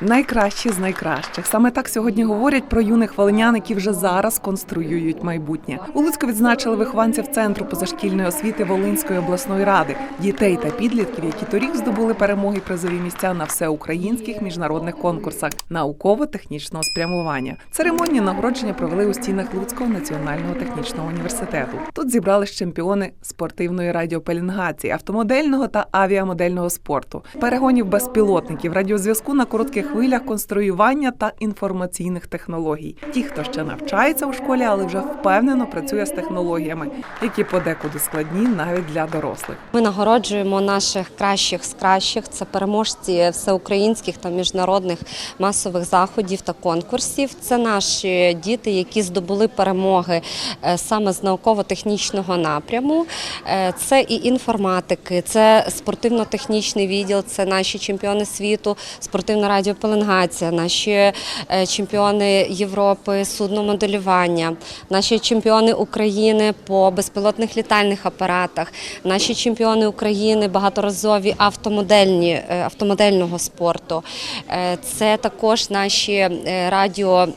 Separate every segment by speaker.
Speaker 1: Найкращі з найкращих. Саме так сьогодні говорять про юних волинян, які вже зараз конструюють майбутнє. У Луцьку відзначили вихованців центру позашкільної освіти Волинської обласної ради, дітей та підлітків, які торік здобули перемоги призові місця на всеукраїнських міжнародних конкурсах науково-технічного спрямування. Церемонію нагородження провели у стінах Луцького національного технічного університету. Тут зібрались чемпіони спортивної радіопелінгації, автомодельного та авіамодельного спорту, перегонів безпілотників, радіозв'язку на коротких хвилях, конструювання та інформаційних технологій. Ті, хто ще навчається у школі, але вже впевнено працює з технологіями, які подекуди складні навіть для дорослих.
Speaker 2: Ми нагороджуємо наших кращих з кращих. Це переможці всеукраїнських та міжнародних масових заходів та конкурсів. Це наші діти, які здобули перемоги е, саме з науково-технічного напряму. Е, Це і інформатики, це спортивно-технічний відділ, це наші чемпіони світу, спортивна радіопеленгація, наші е, чемпіони Європи, судномоделювання, наші чемпіони України по безпілотних літальних апаратах, наші чемпіони України багаторазові автомодельні е, автомодельного спорту. Е, Це також наші радіо.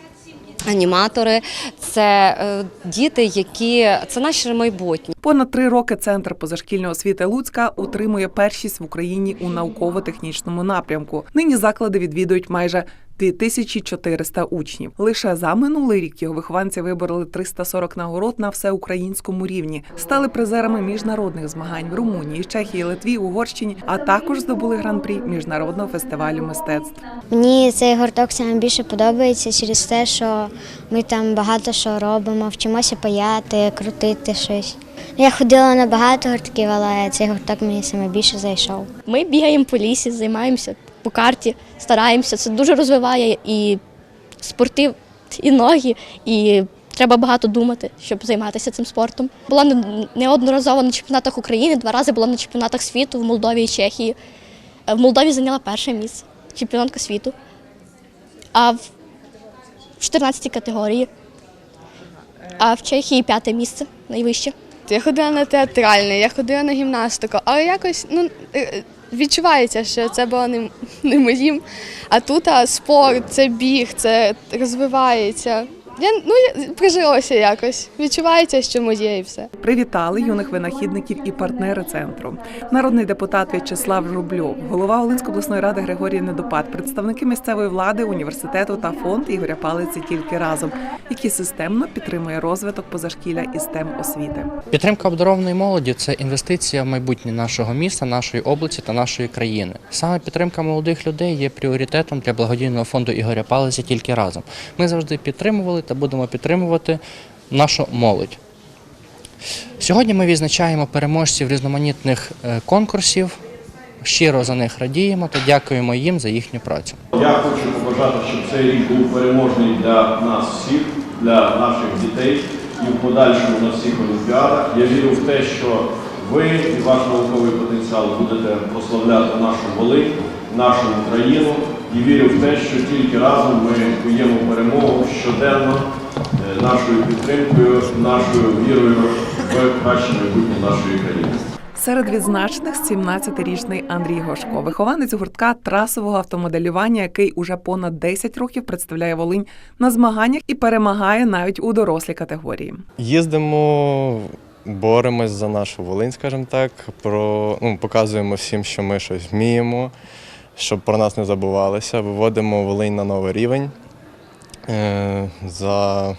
Speaker 2: Аніматори це е, діти, які це наше майбутнє.
Speaker 1: Понад три роки центр позашкільної освіти Луцька утримує першість в Україні у науково-технічному напрямку. Нині заклади відвідують майже 2400 учнів. Лише за минулий рік його вихованці вибороли 340 нагород на всеукраїнському рівні, стали призерами міжнародних змагань в Румунії, Чехії, Литві, Угорщині, а також здобули гран-прі міжнародного фестивалю мистецтв.
Speaker 3: Мені цей гурток саме більше подобається через те, що ми там багато що робимо, вчимося паяти, крутити щось. Я ходила на багато гуртків, але цей гурток мені саме більше зайшов.
Speaker 4: Ми бігаємо по лісі, займаємося по карті, стараємося. Це дуже розвиває і спортив, і ноги, і треба багато думати, щоб займатися цим спортом. Була неодноразово на чемпіонатах України, два рази була на чемпіонатах світу в Молдові і Чехії. Е, В Молдові зайняла перше місце, чемпіонатка світу. А в 14 категорії. А в Чехії п'яте місце найвище.
Speaker 5: Я ходила на театральне, я ходила на гімнастику, але якось ну, е, відчувається, що це було не, не моїм. А тут а, спорт, це біг, це розвивається. Я ну, я прижилося якось. Відчувається, що моє і все.
Speaker 1: Привітали юних винахідників і партнери центру. Народний депутат В'ячеслав Жубльов, голова Волинської обласної ради Григорій Недопад, представники місцевої влади, університету та фонд Ігоря Палиці тільки разом, який системно підтримує розвиток позашкілля і STEM освіти.
Speaker 6: Підтримка обдарованої молоді це інвестиція в майбутнє нашого міста, нашої області та нашої країни. Саме підтримка молодих людей є пріоритетом для благодійного фонду Ігоря Палиця тільки разом. Ми завжди підтримували та будемо підтримувати нашу молодь. Сьогодні ми відзначаємо переможців різноманітних е, конкурсів. Щиро за них радіємо та дякуємо їм за їхню працю.
Speaker 7: Я хочу побажати, щоб цей рік був переможний для нас всіх, для наших дітей і в подальшому на всіх олімпіадах. Я вірю в те, що ви і ваш науковий потенціал будете прославляти нашу Волинь, нашу Україну. І вірю в те, що тільки разом ми перемогу щоденно е, нашою підтримкою, нашою вірою в краще майбутнє нашої країни.
Speaker 1: Серед відзначених 17-річний Андрій Гошко, вихованець гуртка трасового автомоделювання, який уже понад 10 років представляє Волинь на змаганнях і перемагає навіть у дорослій категорії.
Speaker 8: Їздимо, боремось за нашу Волинь, скажімо так. Про, ну, показуємо всім, що ми щось вміємо, щоб про нас не забувалися. Виводимо Волинь на новий рівень. Е, за,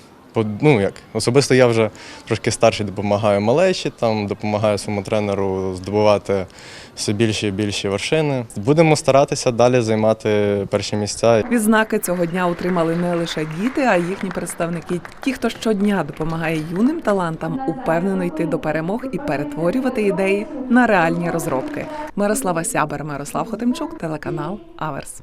Speaker 8: ну, як, особисто я вже трошки старший допомагаю малечі, там, допомагаю своєму тренеру здобувати все більші і більші вершини. Будемо старатися далі займати перші місця.
Speaker 1: Відзнаки цього дня отримали не лише діти, а й їхні представники. Ті, хто щодня допомагає юним талантам упевнено йти до перемог і перетворювати ідеї на реальні розробки. Мирослава Сябер, Мирослав Хотимчук, телеканал Аверс.